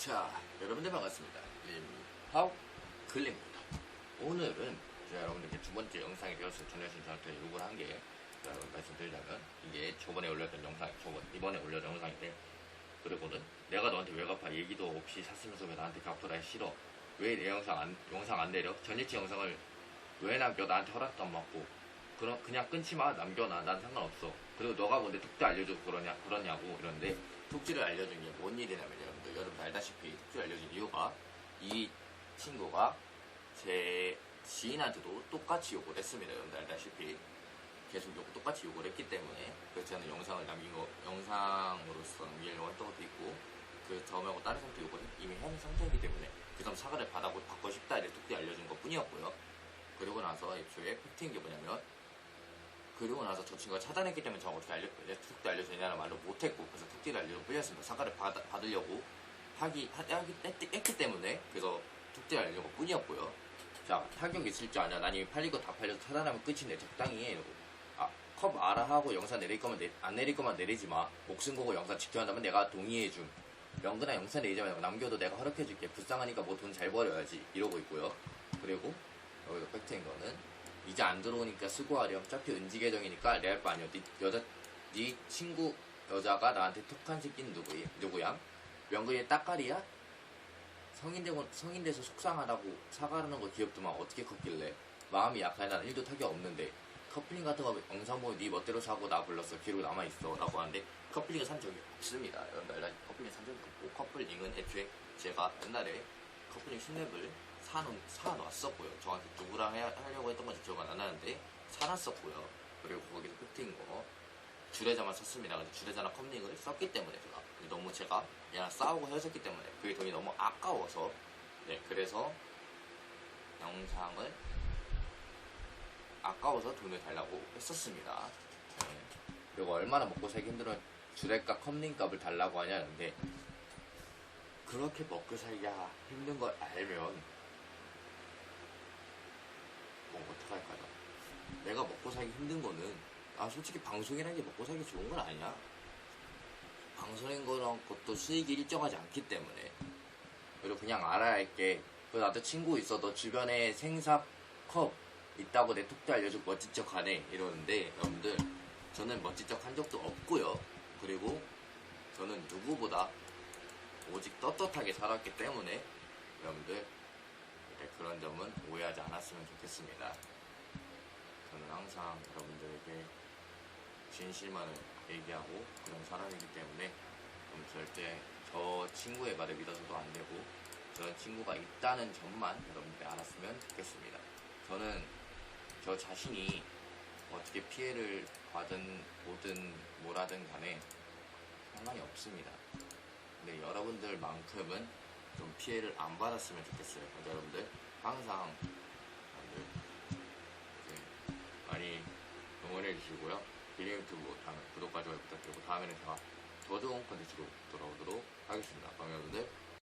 자, 여러분들 반갑습니다. 림하우 글리입니다. 오늘은 제가 여러분들께 두 번째 영상이 되어서 전해주신 저한테 요구를 한 게, 여러분 말씀드리자면, 이게 저번에 올렸던 영상, 저번, 이번에 올렸던 영상인데, 그리고는 내가 너한테 왜 갚아 얘기도 없이 샀으면서 왜 나한테 갚으라 싫어. 왜 내 영상 안, 영상 안 내려? 전일치 영상을 왜 남겨? 나한테 허락도 안 받고. 그럼 그냥 끊지 마 남겨놔 난 상관없어 그리고 너가 뭔데 톡지 알려줘 그러냐 그러냐고 이러는데 톡지를 알려준 게 뭔 일이냐면 여러분들 여러분 알다시피 톡지를 알려준 이유가 이 친구가 제 지인한테도 똑같이 요구를 했습니다 여러분들 알다시피 계속 요구 똑같이 요구를 했기 때문에 그래서 저는 영상을 남긴 거 영상으로서 남기려고 했던 것도 있고 그 저하고 다른 사람도 요구를 이미 한 상태이기 때문에 그 사람 사과를 받아 받고 싶다 이렇게 알려준 것 뿐이었고요 그리고 나서 애초에 팩트인 게 뭐냐면 그리고 나서 저 친구가 차단했기 때문에 저가 어떻게 알려, 툭도 알려주냐는 말로 못했고, 그래서 툭지를 알려고 뿌렸습니다. 사과를 받, 받으려고 하기, 하, 하기, 했, 했기 때문에, 그래서 툭지를 알려고 뿐이었고요. 자, 타격 있을 줄 아냐. 난 이미 팔리고 다 팔려서 차단하면 끝인데 적당히 해. 이러고. 아, 컵 알아 하고 영상 내릴 거면 내, 안 내릴 거면 내리지 마. 목숨 걸고 영상 지켜야 한다면 내가 동의해줌. 명근아 영상 내리지 말고 남겨도 내가 허락해줄게. 불쌍하니까 뭐 돈 잘 벌어야지. 이러고 있고요. 그리고, 여기서 팩트인 거는, 이제 안 들어오니까 수고하렴. 어차피 은지 계정이니까 레알 거 아니야. 네 여자, 네 친구 여자가 나한테 톡한 새끼는 누구야? 누구야? 명근이 따까리야? 성인 되고 성인 돼서 속상하다고 사과하는 거 귀엽더만 어떻게 컸길래 마음이 약해 나는 1도 타격 없는데 커플링 같은 거 영상 보고 네 멋대로 사고 나 불렀어 기록 남아 있어 라고 하는데 커플링을 산 적이 없습니다 여러분들 알다 커플링 산 적이 없고 커플링은 애초에 제가 옛날에 커플링 신랩을 사놓, 사놨었고요 저한테 누구랑 해, 하려고 했던 건지 기억 안 나는데 사놨었고요 그리고 거기서 끝인 거 주례자만 썼습니다. 근데 주례자나 컴링을 썼기 때문에 제가 너무 제가 얘랑 싸우고 헤어졌기 때문에 그게 돈이 너무 아까워서 네 그래서 영상을 아까워서 돈을 달라고 했었습니다. 네. 그리고 얼마나 먹고 살기 힘들면 주례값 컴링값을 달라고 하냐는데 그렇게 먹고 살기가 힘든 걸 알면 뭐 어떡할까요? 내가 먹고 살기 힘든 거는 아 솔직히 방송이라는 게 먹고 살기 좋은 건 아니야. 방송인 거랑 것도 수익이 일정하지 않기 때문에 그리고 그냥 알아야 할게그 나도 친구 있어 너 주변에 생사 컵 있다고 내 톡도 알려주고 멋진 척 하네 이러는데 여러분들 저는 멋진 척 한 적도 없고요 그리고 저는 누구보다 오직 떳떳하게 살았기 때문에 여러분들 네, 그런 점은 오해하지 않았으면 좋겠습니다. 저는 항상 여러분들에게 진실만을 얘기하고 그런 사람이기 때문에 좀 절대 저 친구의 말을 믿어서도 안 되고 저런 친구가 있다는 점만 여러분들이 알았으면 좋겠습니다. 저는 저 자신이 어떻게 피해를 받은 뭐든 뭐라든 간에 상관이 없습니다. 근데 여러분들만큼은 좀 피해를 안 받았으면 좋겠어요. 그러니까 여러분들 항상 많이 응원해 주시고요. 비리 유튜브 다음에 구독과 좋아요 부탁드리고 다음에는 제가 더 좋은 컨텐츠로 돌아오도록 하겠습니다. 그럼 여러분들